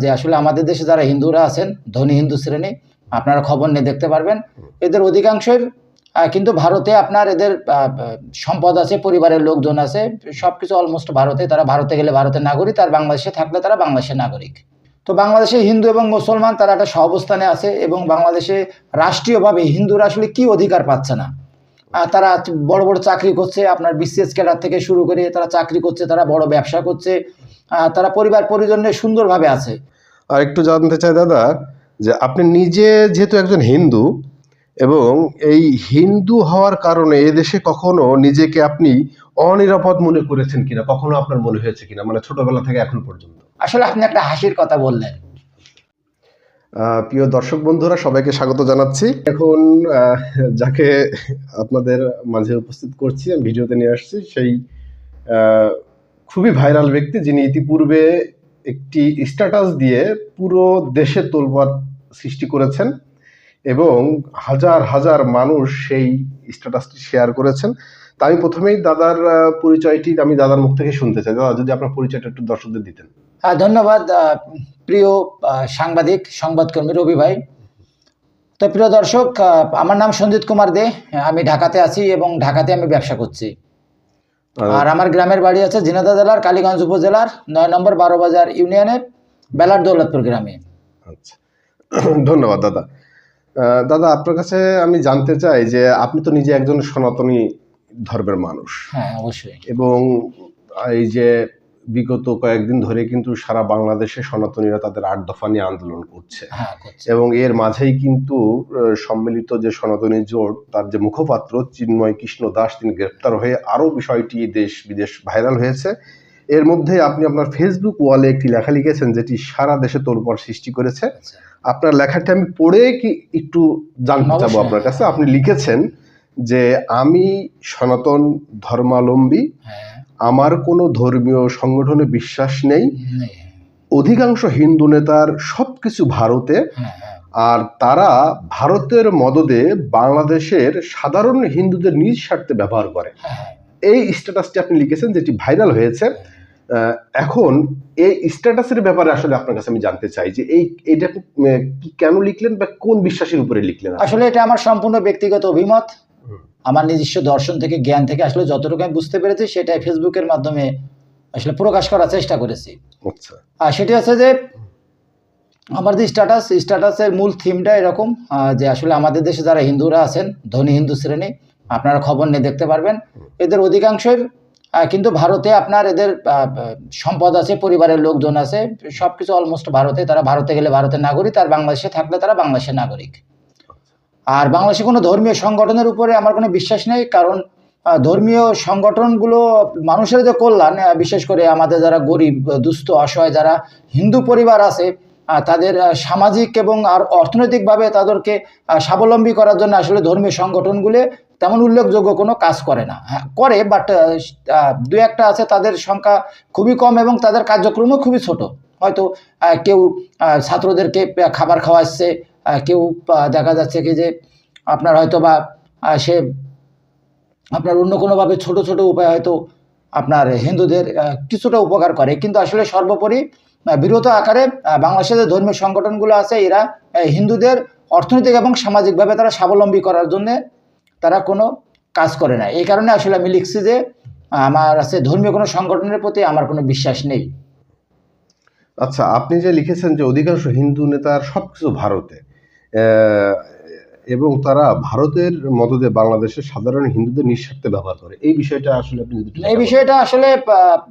যে আসলে আমাদের দেশে যারা হিন্দুরা আছেন, ধনী হিন্দু শ্রেণি, আপনারা খবর নিয়ে দেখতে পারবেন। এদের অধিকাংশই কিন্তু ভারতে আপনার এদের সম্পদ আছে, পরিবারের লোকজন আছে সব কিছু অলমোস্ট ভারতে, তারা ভারতে গেলে ভারতের নাগরিক, আর বাংলাদেশে থাকলে তারা বাংলাদেশের নাগরিক। তো বাংলাদেশে হিন্দু এবং মুসলমান, তারা একটা সহাবস্থানে আছে এবং বাংলাদেশে রাষ্ট্রীয়ভাবে হিন্দুরা আসলে কি অধিকার পাচ্ছে না? তারা বড় বড় চাকরি করছে, আপনার বিসিএস ক্যাডার থেকে শুরু করে তারা চাকরি করছে, তারা বড় ব্যবসা করছে তারা পরিবার পরিজনে সুন্দরভাবে আছে। আর একটু জানতে চাই দাদা যে আপনি নিজে যেহেতু একজন হিন্দু এবং এই হিন্দু হওয়ার কারণে এদেশে কখনো নিজেকে আপনি অনিরাপদ মনে করেছেন কিনা? কখনো আপনার মনে হয়েছে কিনা? মানে ছোটবেলা থেকে এখন পর্যন্ত। আসলে আপনি একটা হাসির কথা বললেন। প্রিয় দর্শক বন্ধুরা সবাইকে স্বাগত জানাচ্ছি। এখন যাকে আপনাদের মাঝে উপস্থিত করছি আমি ভিডিওতে নিয়ে আসছি সেই খুবই ভাইরাল ব্যক্তি যিনি ইতিপূর্বে একটি স্ট্যাটাস দিয়ে পুরো দেশে তোলপাড় সৃষ্টি করেছেন এবং হাজার হাজার মানুষ সেই স্ট্যাটাসটি শেয়ার করেছেন। তা আমি প্রথমেই দাদার পরিচয়টি আমি দাদার মুখ থেকে শুনতে চাই। দাদা, যদি আপনার পরিচয়টা একটু দর্শকদের দিতেন। হ্যাঁ ধন্যবাদ প্রিয় সাংবাদিক, সংবাদকর্মী রবি ভাই। তো প্রিয় দর্শক আমার নাম সঞ্জিত কুমার দে। আমি ঢাকাতে আছি এবং ঢাকাতে আমি ব্যবসা করছি। আর আমার গ্রামের বাড়ি আছে জিনাদা জেলার কালীগঞ্জ উপজেলার নয় নম্বর বারো বাজার ইউনিয়নের বেলার দৌলতপুর গ্রামে। আচ্ছা। ধন্যবাদ দাদা। দাদা আপনার কাছে আমি জানতে চাই যে আপনি তো নিজে একজন সনাতনী ধর্মের মানুষ। হ্যাঁ অবশ্যই। এবং এই যে বিগত কয়েকদিন ধরে কিন্তু সারা বাংলাদেশে সনাতনীরা তাদের আট দফা নিয়ে আন্দোলন করছে। হ্যাঁ এবং এর মাঝেই কিন্তু সম্মিলিত যে সনাতনী জোট তার যে মুখপাত্র চিন্ময় কৃষ্ণ দাস তিনি গ্রেপ্তার হয়ে আরও বিষয়টি দেশ বিদেশ ভাইরাল হয়েছে। এর মধ্যে আপনি আপনার ফেসবুক ওয়ালে একটি লেখা লিখেছেন যেটি সারা দেশে তোলপাড় সৃষ্টি করেছে। আচ্ছা। আপনার লেখাটি আমি পড়ে কি একটু জানতে চাবো আপনার কাছে। আপনি লিখেছেন যে আমি সনাতন ধর্মাবলম্বী হ্যাঁ। আমার কোনো ধর্মীয় সংগঠনে বিশ্বাস নেই। অধিকাংশ হিন্দু নেতার সব কিছু ভারতে। হ্যাঁ হ্যাঁ। আর তারা ভারতের মদদে বাংলাদেশের সাধারণ হিন্দুদের নিজ স্বার্থে ব্যবহার করে। হ্যাঁ এই স্ট্যাটাসটি আপনি লিখেছেন যেটি ভাইরাল হয়েছে। এখন এই স্ট্যাটাসের ব্যাপারে আসলে আপনার কাছে আমি জানতে চাই যে এই এটা কি কেন লিখলেন বা কোন বিশ্বাসের উপরে লিখলেন? আসলে এটা আমার সম্পূর্ণ ব্যক্তিগত অভিমত। আমার নিজস্ব দর্শন থেকে জ্ঞান থেকে আসলে যতটুকু আমি বুঝতে পেরেছি সেটাই ফেসবুকের মাধ্যমে আসলে প্রকাশ করার চেষ্টা করেছি। আচ্ছা। আর সেটি হচ্ছে যে আমার যে স্ট্যাটাস স্ট্যাটাসের মূল থিমটা এরকম যে আসলে আমাদের দেশে যারা হিন্দুরা আছেন ধনী হিন্দু শ্রেণি আপনারা খবর নিয়ে দেখতে পারবেন। এদের অধিকাংশের কিন্তু ভারতে আপনার এদের সম্পদ আছে পরিবারের লোকজন আছে সব কিছু অলমোস্ট ভারতে তারা ভারতে গেলে ভারতের নাগরিক আর বাংলাদেশে থাকলে তারা বাংলাদেশের নাগরিক। আর বাংলাদেশে কোনো ধর্মীয় সংগঠনের উপরে আমার কোনো বিশ্বাস নেই, কারণ ধর্মীয় সংগঠনগুলো মানুষের যে কল্যাণ বিশেষ করে আমাদের যারা গরিব, দুস্থ, অসহায়, যারা হিন্দু পরিবার আছে তাদের সামাজিক এবং আর অর্থনৈতিকভাবে তাদেরকে স্বাবলম্বী করার জন্য আসলে ধর্মীয় সংগঠনগুলো তেমন উল্লেখযোগ্য কোনো কাজ করে না। হ্যাঁ করে বাট দু একটা আছে, তাদের সংখ্যা খুবই কম এবং তাদের কার্যক্রমও খুবই ছোট। হয়তো কেউ ছাত্রদেরকে খাবার খাওয়াচ্ছে কেউ দেখা যাচ্ছে কি যে আপনার হয়তো বা সে আপনার অন্য কোনোভাবে ছোট ছোট উপায় হয়তো আপনার হিন্দুদের কিছুটা উপকার করে। কিন্তু আসলে সর্বোপরি বিরত আকারে বাংলাদেশের যে ধর্মীয় সংগঠনগুলো আছে এরা হিন্দুদের অর্থনৈতিক এবং সামাজিকভাবে তারা স্বাবলম্বী করার জন্য তারা কোনো কাজ করে না। এই কারণে আসলে আমি লিখছি যে আমার আছে ধর্মীয় কোনো সংগঠনের প্রতি আমার কোনো বিশ্বাস নেই। আচ্ছা আপনি যে লিখেছেন যে অধিকাংশ হিন্দু নেতার সবকিছু ভারতে আহ, এবং তারা ভারতের মদদে বাংলাদেশের সাধারণ হিন্দুদের নিঃস্বার্থে ব্যবহার করে। এই বিষয়টা আসলে আপনি এই বিষয়টা আসলে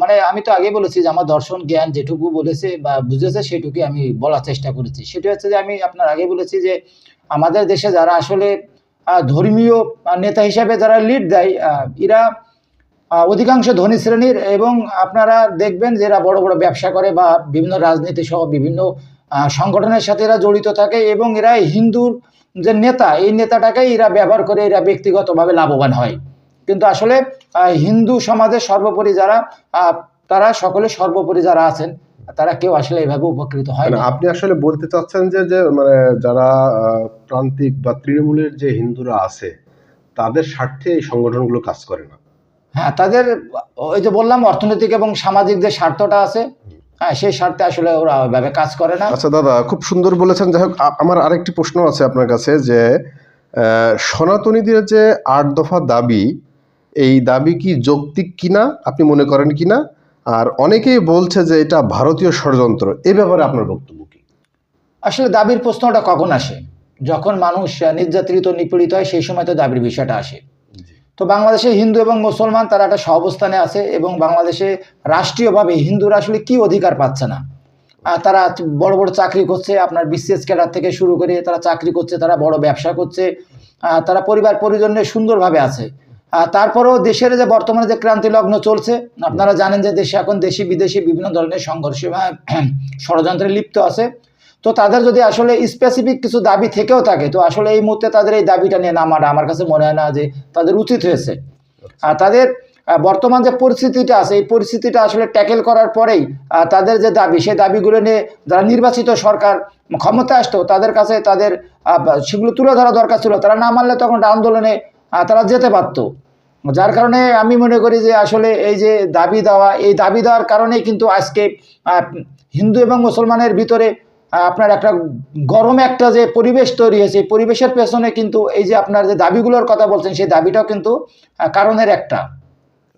মানে আমি তো আগে বলেছি যে আমার দর্শন জ্ঞান যেটুকু বলেছে বা বুঝেছে সেটুকুই আমি বলার চেষ্টা করেছি। সেটা হচ্ছে যে আমি আপনার আগে বলেছি যে আমাদের দেশে যারা আসলে ধর্মীয় নেতা হিসাবে যারা লিড দেয় এরা অধিকাংশ ধনী শ্রেণির এবং আপনারা দেখবেন যে এরা বড় বড় ব্যবসা করে বা বিভিন্ন রাজনীতি সহ বিভিন্ন সংগঠনের সাথে এরা জড়িত থাকে এবং এরা হিন্দুর যে নেতা এই নেতাটাকেই এরা ব্যবহার করে এরা ব্যক্তিগতভাবে লাভবান হয়। কিন্তু আসলে হিন্দু সমাজের সর্বোপরি যারা তারা সকলে সর্বোপরি যারা আছেন তারা কেউ আসলে এভাবে উপকৃত হয় মানে না। আপনি আসলে বলতে চাচ্ছেন যে যে মানে যারা প্রান্তিক বা তৃণমূলের যে হিন্দুরা আছে তাদের স্বার্থে এই সংগঠনগুলো কাজ করে না। হ্যাঁ তাদের ওই যে বললাম অর্থনৈতিক এবং সামাজিক যে স্বার্থটা আছে হ্যাঁ সেই স্বার্থে আসলে ওরা ওইভাবে কাজ করে না। আচ্ছা দাদা খুব সুন্দর বলেছেন। যাই হোক আমার আরেকটি প্রশ্ন আছে আপনার কাছে যে সনাতনীদের যে আট দফা দাবি এই দাবি কি যৌক্তিক কিনা? আপনি মনে করেন কিনা? আর অনেকেই বলছে যে এটা ভারতীয় ষড়যন্ত্র। এ ব্যাপারে আপনার বক্তব্য কি? আসলে দাবির প্রশ্নটা কখন আসে? যখন মানুষ নির্যাতিত নিপীড়িত হয় সেই সময় তো দাবির বিষয়টা আসে। তো বাংলাদেশে হিন্দু এবং মুসলমান তারা একটা সহাবস্থানে আছে এবং বাংলাদেশে রাষ্ট্রীয়ভাবে হিন্দুরা আসলে কি অধিকার পাচ্ছে না? তারা বড় বড় চাকরি করছে, আপনার বিসিএস ক্যাডার থেকে শুরু করে তারা চাকরি করছে, তারা বড় ব্যবসা করছে তারা পরিবার পরিজনে সুন্দরভাবে আছে। তারপরেও দেশের যে বর্তমানে যে ক্রান্তি লগ্ন চলছে, আপনারা জানেন যে দেশে এখন দেশি বিদেশি বিভিন্ন ধরনের সংঘর্ষ ষড়যন্ত্রে লিপ্ত আছে। তো তাদের যদি আসলে স্পেসিফিক কিছু দাবি থেকেও থাকে তো আসলে এই মুহূর্তে তাদের এই দাবিটা নিয়ে নামাটা আমার কাছে মনে হয় না যে তাদের উচিত হয়েছে। আর তাদের বর্তমান যে পরিস্থিতিটা আছে এই পরিস্থিতিটা আসলে ট্যাকেল করার পরেই তাদের যে দাবি সেই দাবিগুলো নিয়ে যারা নির্বাচিত সরকার ক্ষমতা আসতো তাদের কাছে তাদের সেগুলো তুলে ধরা দরকার ছিল। তারা না মানলে তখন আন্দোলনে তারা যেতে পারতো। যার কারণে আমি মনে করি যে আসলে এই যে দাবি দেওয়া এই দাবি দেওয়ার কারণেই কিন্তু আজকে হিন্দু এবং মুসলমানের ভিতরে আপনার একটা গরম একটা যে পরিবেশ তৈরি হয়েছে এই পরিবেশের পেছনে কিন্তু এই যে আপনার যে দাবিগুলোর কথা বলছেন সেই দাবিটাও কিন্তু কারণের একটা।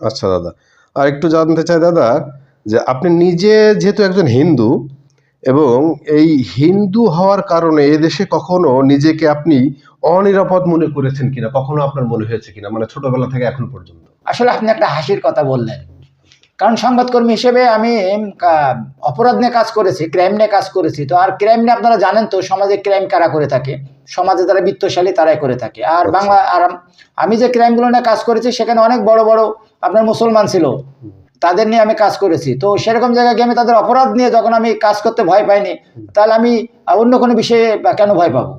আচ্ছা দাদা। আর একটু জানতে চাই দাদা যে আপনি নিজে যেহেতু একজন হিন্দু এবং এই হিন্দু হওয়ার কারণে এদেশে কখনো নিজেকে আপনি অনিরাপদ মনে করেছেন কিনা? কখনো আপনার মনে হয়েছে কিনা? মানে ছোটবেলা থেকে এখন পর্যন্ত। আসলে আপনি একটা হাসির কথা বললেন। কারণ সংবাদকর্মী হিসেবে আমি অপরাধ নিয়ে কাজ করেছি ক্রাইম নিয়ে কাজ করেছি। তো আর ক্রাইম নিয়ে আপনারা জানেন তো সমাজে ক্রাইম কারা করে থাকে? সমাজে যারা বিত্তশালী তারাই করে থাকে। আর আচ্ছা। বাংলা আর আমি যে ক্রাইমগুলো নিয়ে কাজ করেছি সেখানে অনেক বড় বড় আপনার মুসলমান ছিল। তাদের নিয়ে আমি কাজ করেছি। তো সেরকম জায়গায় গিয়ে আমি তাদের অপরাধ নিয়ে যখন আমি কাজ করতে ভয় পাইনি তাহলে আমি অন্য কোনো বিষয়ে কেন ভয় পাবো?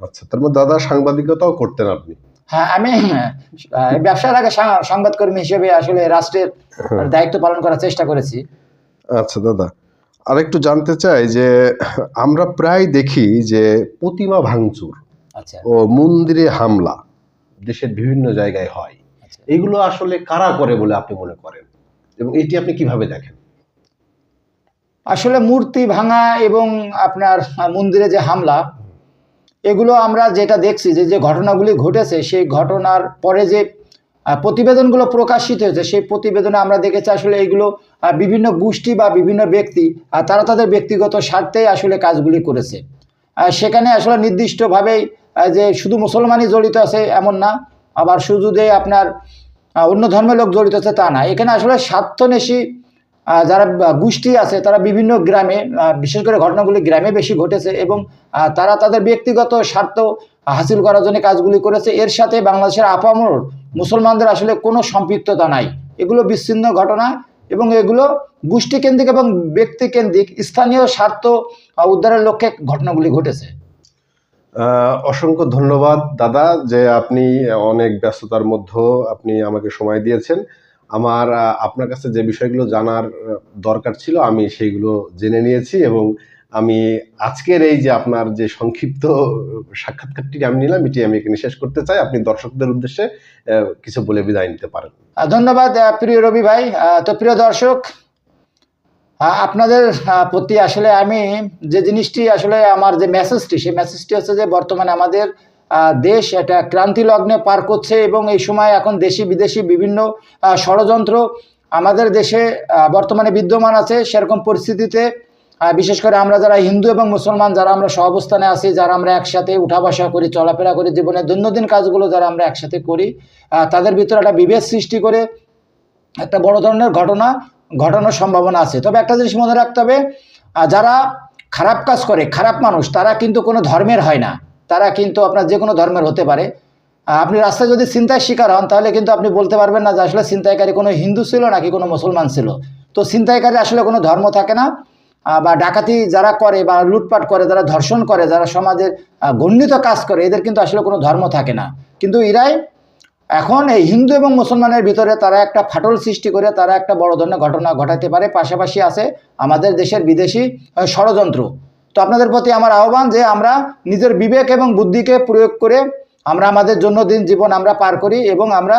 আচ্ছা তার মধ্যে দাদা সাংবাদিকতাও করতেন আপনি? হ্যাঁ আমি ব্যবসার আগে সংবাদকর্মী হিসেবে আসলে রাষ্ট্রের দায়িত্ব পালন করার চেষ্টা করেছি। আচ্ছা দাদা। আরেকটু জানতে চাই যে আমরা প্রায় দেখি যে প্রতিমা ভাঙচুর আচ্ছা। ও মন্দিরে হামলা দেশের বিভিন্ন জায়গায় হয়। আচ্ছা। এগুলো আসলে কারা করে বলে আপনি মনে করেন? এবং এটি আপনি কীভাবে দেখেন? আসলে মূর্তি ভাঙা এবং আপনার মন্দিরে যে হামলা এগুলো আমরা যেটা দেখছি যে যে ঘটনাগুলি ঘটেছে, সেই ঘটনার পরে যে প্রতিবেদনগুলো প্রকাশিত হয়েছে, সেই প্রতিবেদনে আমরা দেখেছি আসলে এইগুলো বিভিন্ন গোষ্ঠী বা বিভিন্ন ব্যক্তি তারা তাদের ব্যক্তিগত স্বার্থেই আসলে কাজগুলি করেছে। সেখানে আসলে নির্দিষ্টভাবেই যে শুধু মুসলমানই জড়িত আছে এমন না, আবার শুধু যে আপনার অন্য ধর্মের লোক জড়িত আছে তা না। এখানে আসলে স্বার্থনেশী যারা গোষ্ঠী আছে, তারা বিভিন্ন গ্রামে বিশেষ করে ঘটনাগুলি গ্রামে বেশি ঘটেছে এবং তারা তাদের ব্যক্তিগত স্বার্থ হাসিল করার জন্য কাজগুলি করেছে। এর সাথে বাংলাদেশের আপামর মুসলমানদের আসলে কোনো সম্পৃক্ততা নাই। এগুলো বিচ্ছিন্ন ঘটনা এবং এগুলো গোষ্ঠীকেন্দ্রিক এবং ব্যক্তিকেন্দ্রিক স্থানীয় স্বার্থ উদ্ধারের লক্ষ্যে ঘটনাগুলি ঘটেছে। অসংখ্য ধন্যবাদ। দাদা, যে আপনি অনেক ব্যস্ততার মধ্যে আপনি আমাকে সময় দিয়েছেন। আমার আপনার কাছে যে বিষয়গুলো জানার দরকার ছিল, আমি সেইগুলো জেনে নিয়েছি এবং আমি আজকের এই যে আপনার যে সংক্ষিপ্ত সাক্ষাৎকারটি আমি নিলাম, এটি আমি এখানে শেষ করতে চাই। আপনি দর্শকদের উদ্দেশ্যে কিছু বলে বিদায় নিতে পারেন। ধন্যবাদ প্রিয় রবি ভাই। তো প্রিয় দর্শক আপনাদের প্রতি আসলে আমি যে জিনিসটি আসলে আমার যে মেসেজটি সেই মেসেজটি হচ্ছে যে বর্তমানে আমাদের দেশ একটা ক্রান্তি লগ্নে পার করছে এবং এই সময় এখন দেশি বিদেশি বিভিন্ন ষড়যন্ত্র আমাদের দেশে বর্তমানে বিদ্যমান আছে সেরকম পরিস্থিতিতে বিশেষ করে আমরা যারা হিন্দু এবং মুসলমান, যারা আমরা সহাবস্থানে আছি, যারা আমরা একসাথে উঠা বসা করি, চলাফেরা করি জীবনের দৈনন্দিন কাজগুলো যারা আমরা একসাথে করি তাদের ভিতরে একটা বিভেদ সৃষ্টি করে একটা বড় ধরনের ঘটনা, ঘটানোর সম্ভাবনা আছে। তবে একটা জিনিস মনে রাখতে হবে যারা খারাপ কাজ করে, খারাপ মানুষ, তারা কিন্তু কোনো ধর্মের হয় না। তারা কিন্তু আপনার যে কোনো ধর্মের হতে পারে। আপনি রাস্তায় যদি চিন্তায় শিকার হন, তাহলে কিন্তু আপনি বলতে পারবেন না যে আসলে ছিনতাইকারী কোনো হিন্দু ছিল নাকি কোনো মুসলমান ছিল। তো ছিনতাইকারী আসলে কোনো ধর্ম থাকে না। বা ডাকাতি যারা করে বা লুটপাট করে, যারা ধর্ষণ করে, যারা সমাজের ঘূর্ণিত কাজ করে, এদের কিন্তু আসলে কোনো ধর্ম থাকে না। কিন্তু এরাই এখন এই হিন্দু এবং মুসলমানের ভিতরে তারা একটা ফাটল সৃষ্টি করে, তারা একটা বড় ধরনের ঘটনা ঘটাতে পারে। পাশাপাশি আছে আমাদের দেশের বিদেশি ষড়যন্ত্র। তো আপনাদের প্রতি আমার আহ্বান যে আমরা নিজের বিবেক এবং বুদ্ধিকে প্রয়োগ করে আমরা আমাদের জন্য দিন জীবন আমরা পার করি এবং আমরা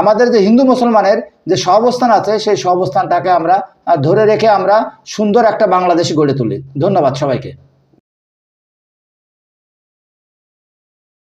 আমাদের যে হিন্দু মুসলমানের যে সহবস্থান আছে, সেই সহবস্থানটাকে আমরা ধরে রেখে আমরা সুন্দর একটা বাংলাদেশ গড়ে তুলি। ধন্যবাদ সবাইকে।